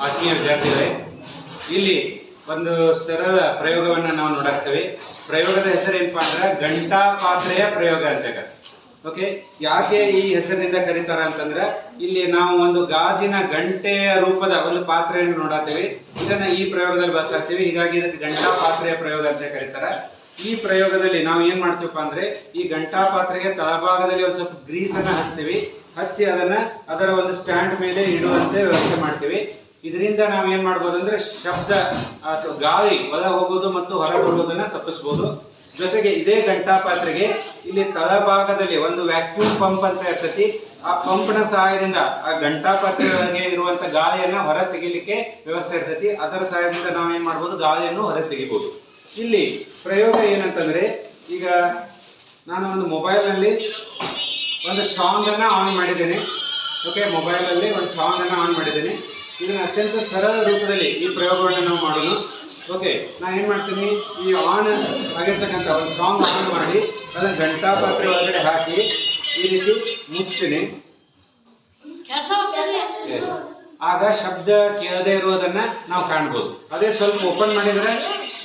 ಆತ್ಮೀಯ ವಿದ್ಯಾರ್ಥಿಗಳೇ ಇಲ್ಲಿ ಒಂದು ಸರಳ ಪ್ರಯೋಗವನ್ನ ನಾವು ನೋಡಾಕ್ತೇವೆ. ಪ್ರಯೋಗದ ಹೆಸರು ಏನಪ್ಪಾ ಅಂದ್ರೆ ಗಂಟಾ ಪಾತ್ರೆಯ ಪ್ರಯೋಗ ಅಂತ ಓಕೆ ಯಾಕೆ ಈ ಹೆಸರಿನಿಂದ ಕರೀತಾರ ಅಂತಂದ್ರೆ, ಇಲ್ಲಿ ನಾವು ಒಂದು ಗಾಜಿನ ಗಂಟೆಯ ರೂಪದ ಒಂದು ಪಾತ್ರೆಯನ್ನು ನೋಡತ್ತೇವೆ ಇದನ್ನ ಈ ಪ್ರಯೋಗದಲ್ಲಿ ಬಳಸಾಕ್ತೀವಿ ಹೀಗಾಗಿ ಇದಕ್ಕೆ ಗಂಟಾ ಪಾತ್ರೆಯ ಪ್ರಯೋಗ ಅಂತ ಕರೀತಾರ. ಈ ಪ್ರಯೋಗದಲ್ಲಿ ನಾವು ಏನ್ ಮಾಡ್ತೀವಪ್ಪ ಅಂದ್ರೆ ಈ ಗಂಟಾ ಪಾತ್ರೆಗೆ ತಳಭಾಗದಲ್ಲಿ ಒಂದು ಸ್ವಲ್ಪ ಗ್ರೀಸ್ ಅನ್ನ ಹಚ್ತೀವಿ. ಹಚ್ಚಿ ಅದನ್ನ ಅದರ ಒಂದು ಸ್ಟ್ಯಾಂಡ್ ಮೇಲೆ ಇಡುವಂತೆ ವ್ಯವಸ್ಥೆ ಮಾಡ್ತೀವಿ. ಇದರಿಂದ ನಾವು ಏನ್ ಮಾಡ್ಬೋದು ಅಂದ್ರೆ ಶಬ್ದ ಅಥವಾ ಗಾಳಿ ಒಳ ಹೋಗೋದು ಮತ್ತು ಹೊರ ಬರುವುದನ್ನ ತಪ್ಪಿಸ್ಬೋದು. ಜೊತೆಗೆ ಇದೇ ಗಂಟಾ ಪಾತ್ರೆಗೆ ಇಲ್ಲಿ ತಳಭಾಗದಲ್ಲಿ ಒಂದು ವ್ಯಾಕ್ಯೂಮ್ ಪಂಪ್ ಅಂತ ಇರ್ತೈತಿ. ಆ ಪಂಪ್ನ ಸಹಾಯದಿಂದ ಆ ಗಂಟಾ ಪಾತ್ರೆ ಒಳಗೆ ಇರುವಂತ ಗಾಳಿಯನ್ನ ಹೊರ ತೆಗಿಲಿಕ್ಕೆ ವ್ಯವಸ್ಥೆ ಇರ್ತೈತಿ. ಅದರ ಸಹಾಯದಿಂದ ನಾವು ಏನ್ ಮಾಡ್ಬೋದು, ಗಾಳಿಯನ್ನು ಹೊರ ತೆಗಿಬಹುದು ಇಲ್ಲಿ ಪ್ರಯೋಗ ಏನಂತಂದರೆ ಈಗ ನಾನು ಒಂದು ಮೊಬೈಲ್ನಲ್ಲಿ ಒಂದು ಸಾಂಗನ್ನು ಆನ್ ಮಾಡಿದ್ದೇನೆ. ಓಕೆ ಮೊಬೈಲಲ್ಲಿ ಒಂದು ಸಾಂಗನ್ನು ಆನ್ ಮಾಡಿದ್ದೇನೆ. ಇದನ್ನು ಅತ್ಯಂತ ಸರಳ ರೂಪದಲ್ಲಿ ಈ ಪ್ರಯೋಗವನ್ನು ನಾವು ಮಾಡೋದು ಓಕೆ ನಾನು ಏನು ಮಾಡ್ತೀನಿ? ಈ ಆನ್ ಆಗಿರ್ತಕ್ಕಂಥ ಒಂದು ಸಾಂಗ್ ಆನ್ ಮಾಡಿ ಅದನ್ನು ಗಂಟಾ ಪಾತ್ರೆ ಒಳಗಡೆ ಹಾಕಿ ಈ ರೀತಿ ಮುಚ್ತೀನಿ. ಆಗ ಶಬ್ದ ಕೇಳದೆ ಇರೋದನ್ನ ನಾವು ಕಾಣ್ಬೋದು. ಅದೇ ಸ್ವಲ್ಪ ಓಪನ್ ಮಾಡಿದ್ರೆ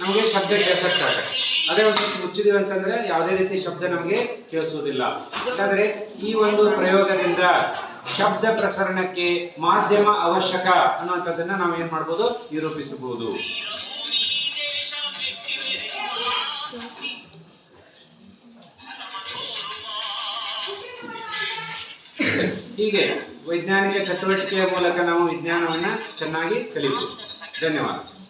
ನಮಗೆ ಶಬ್ದ ಕೇಳ್ಸಕ್ ಇದೆ ಅದೇ ಒಂದು ಸ್ವಲ್ಪ ಮುಚ್ಚಿದೀವಿ ಅಂತಂದ್ರೆ ಯಾವುದೇ ರೀತಿ ಶಬ್ದ ನಮಗೆ ಕೇಳಿಸೋದಿಲ್ಲ. ಯಾಕಂದ್ರೆ ಈ ಒಂದು ಪ್ರಯೋಗದಿಂದ ಶಬ್ದ ಪ್ರಸರಣಕ್ಕೆ ಮಾಧ್ಯಮ ಅವಶ್ಯಕ ಅನ್ನುವಂಥದ್ದನ್ನ ನಾವು ಏನ್ ಮಾಡ್ಬೋದು? ನಿರೂಪಿಸಬಹುದು. ಹೀಗೆ ವೈಜ್ಞಾನಿಕ ಚಟುವಟಿಕೆಯ ಮೂಲಕ ನಾವು ವಿಜ್ಞಾನವನ್ನು ಚೆನ್ನಾಗಿ ಕಲಿಬಹುದು ಧನ್ಯವಾದ.